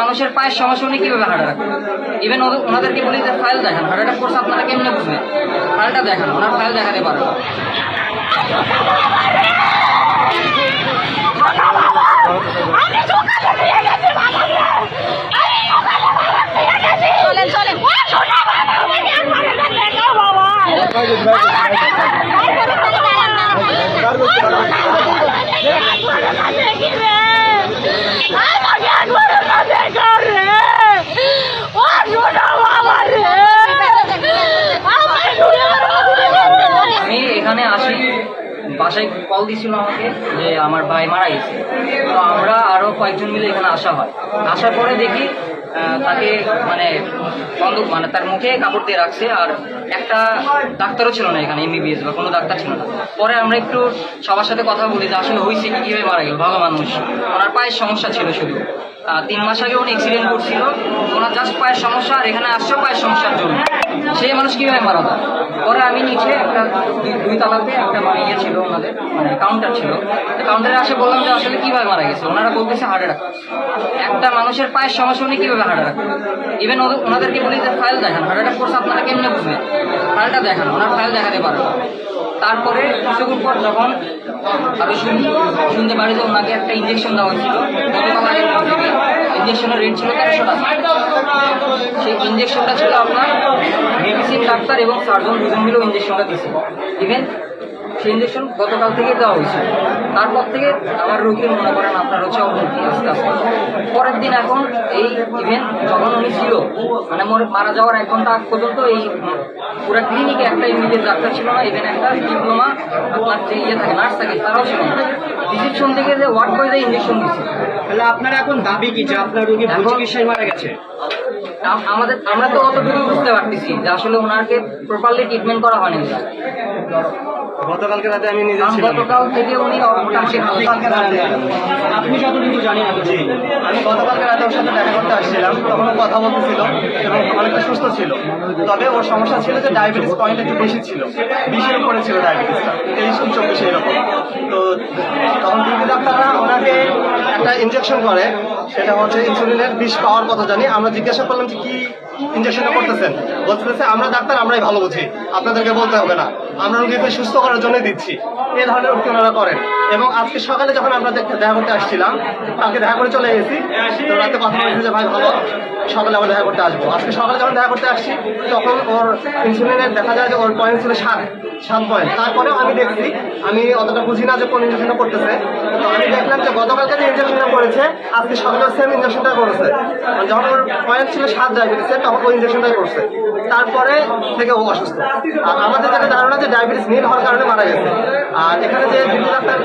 মানুষের পায়ের সমস্যা উনি কীভাবে হার্ট অ্যাটাক ইভেন ওনাদেরকে বলি যে ফাইল দেখান। হার্ট অ্যাটাক করছে আপনারা কেমনে বুঝবেন? ফাইলটা দেখান ওনার ফাইল দেখাতে পারেন। চলেন চলেন। আমি এখানে আসি। বাসায় কল দিছিল আমাকে যে আমার ভাই মারা গেছে। তো আমরা আরও কয়েকজন মিলে এখানে আসা হয়। আসার পরে দেখি তাকে মানে মানে তার মুখে কাপড় দিয়ে রাখছে আর একটা ডাক্তারও ছিল না এখানে এমবিবিএস বা কোনো ডাক্তার ছিল না। পরে আমরা একটু সবার সাথে কথা বলি যে আসলে হয়েছে কি, কীভাবে মারা গেল, ভালো মানুষ। ওনার পায়ের সমস্যা ছিল শুধু। তিন মাস আগে উনি এক্সিডেন্ট করছিল, ওনার জাস্ট পায়ের সমস্যা আর এখানে আসছে পায়ের সমস্যার জন্য। সেই মানুষ কীভাবে মারা যায় পরে আমি নিচে একটা দুই- তালাতে একটা মানে ইয়ে ছিল ওনাদের মানে কাউন্টার ছিল। কাউন্টারে আসে বললাম যে আসলে কীভাবে মারা গেছে? ওনারা বলতেছে হার্ট অ্যাটাক একটা মানুষের পায়ের সমস্যা উনি কীভাবে হার্ট অ্যাটাক ইভেন ওনাদেরকে বলি যে ফাইল দেখান। হার্ট অ্যাটাক করছে আপনারা কেমনে বুঝবেন? ফাইলটা দেখান, ওনার ফাইল দেখাতে পারেন। তারপরে কিছুক্ষণ পর যখন আমি শুনি, শুনতে পারি যে ওনাকে একটা ইঞ্জেকশন দেওয়া হয়েছিল ইঞ্জেকশনের রেট ছিল তেরোশো টাকা সেই ইঞ্জেকশনটা ছিল আপনার মেডিসিন ডাক্তার এবং সার্জন দুজন মিলেও ইঞ্জেকশনটা দিয়েছে। ইভেন সেই ইঞ্জেকশন গতকাল থেকে দেওয়া হয়েছে। তারপর থেকে আমার রোগীর মনে করেন আপনার হচ্ছে অবনতি আস্তে আস্তে। পরের দিন এখন এই ইভেন্ট যখন উনি ছিল মানে মোর- মারা যাওয়ার এক ঘণ্টা আগ পর্যন্ত এই পুরো ক্লিনিকে একটা ইমিডিয়েট ডাক্তার ছিল না ইভেন একটা ডিপ্লোমা আপনার যে ইয়ে থাকে নার্স থাকে তারাও ছিল না। রিসিপশন থেকে যে ওয়ার্ড বয় ইঞ্জেকশন দিচ্ছে তাহলে আপনার এখন দাবি কি যে আপনার রোগী এখন- চিকিৎসায় মারা গেছে? আমাদের আমরা তো অতটুকু বুঝতে পারতেছি যে আসলে ওনাকে প্রপারলি ট্রিটমেন্ট করা হয়নি। গতকালকে রাতে আমি নিজে ছিলাম। গতকাল থেকে উনি আপনি যতটুকু জানেন জি আমি গতকালকে রাতে ওর সাথে দেখা করতে আসছিলাম। তখন কথা বলতেছিল এবং অনেকটা সুস্থ ছিল। তবে ওর সমস্যা ছিল যে ডায়াবেটিস পয়েন্ট একটু বেশি ছিল। বিশের উপরে ছিল ডায়াবেটিসটা তেইশ চব্বিশে এরকম। তো তখন ডাক্তাররা ওনাকে একটা ইনজেকশন করে। সেটা হচ্ছে ইনসুলিনের বিষ পাওয়ার কথা জানি। আমরা জিজ্ঞাসা করলাম যে কি ইনজেকশনটা করতেছেন? বলতেছে, আমরা ডাক্তার, আমরাই ভালো বুঝি। আপনাদেরকে বলতে হবে না। আমরা রোগীকে সুস্থ করার জন্য দিচ্ছি। এই ধরনের উক্তি ওনারা করেন। এবং আজকে সকালে যখন আমরা দেখা করতে আসছিলাম, কালকে দেখা করে চলে গেছি। তো রাতে কথা বলেছি যে ভাই, ভালো। সকালে আবার দেখা করতে আসব। আজকে সকালে যখন দেখা করতে আসছি, তখন ওর ইনসুলিনের দেখা যায় যে ওর পয়েন্ট ছিল সাত সাত পয়েন্ট তারপরেও আমি দেখছি, আমি অতটা বুঝি না যে কোন ইঞ্জেকশনটা করতেছে। তো আমি দেখলাম যে গতকালকে যে ইঞ্জেকশনটা করেছে, আজকে সকালে সেম ইঞ্জেকশনটা করেছে মানে যখন পয়েন্ট ছিল সাত ডায়াবেটিসে তখন ওই করছে। তারপরে থেকে ও অসুস্থ। আর আমাদের যেটা ধারণা যে ডায়াবেটিস নীল হওয়ার কারণে মারা গেছে। আর এখানে যে ডাক্তার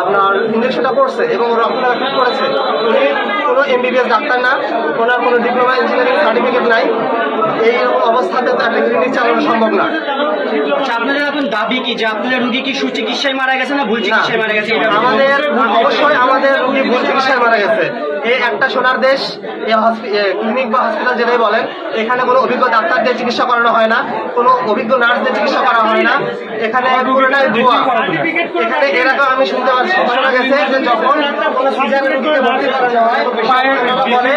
আপনার ইঞ্জেকশনটা করছে এবং ওর রক্তটা করেছে, উনি কোনো এমবিবিএস ডাক্তার না, ওনার কোনো ডিপ্লোমা ইঞ্জিনিয়ারিং সার্টিফিকেট নাই। এই অবস্থাতে একটা ক্লিনিক চালানো সম্ভব না। দাবি কি যে আপনাদের রোগী কি সুচিকিৎসায় মারা গেছে না ভুল চিকিৎসায় মারা গেছে? আমাদের অবশ্যই আমাদের রোগী ভুল চিকিৎসায় মারা গেছে। এই একটা সোনার দেশ ক্লিনিক বা হসপিটাল যেটাই বলেন এখানে কোনো অভিজ্ঞ ডাক্তারদের চিকিৎসা করানো হয় না কোনো অভিজ্ঞ নার্সদের চিকিৎসা করা হয় না। এখানে পুরোটাই ভুয়া। এখানে এরকম আমি শুনতে পাচ্ছি শোনা গেছে যে যখন কোনো সিজারের রোগীকে ভর্তি করানো হয় বলে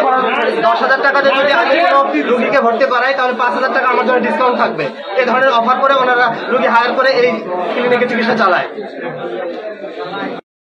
দশ হাজার টাকা যদি আমি কোনো রুগীকে ভর্তি করাই তাহলে পাঁচ হাজার টাকা আমার জন্য ডিসকাউন্ট থাকবে। এ ধরনের অফার করে ওনারা রুগী হায়ার করে এই ক্লিনিকে চিকিৎসা চালায়।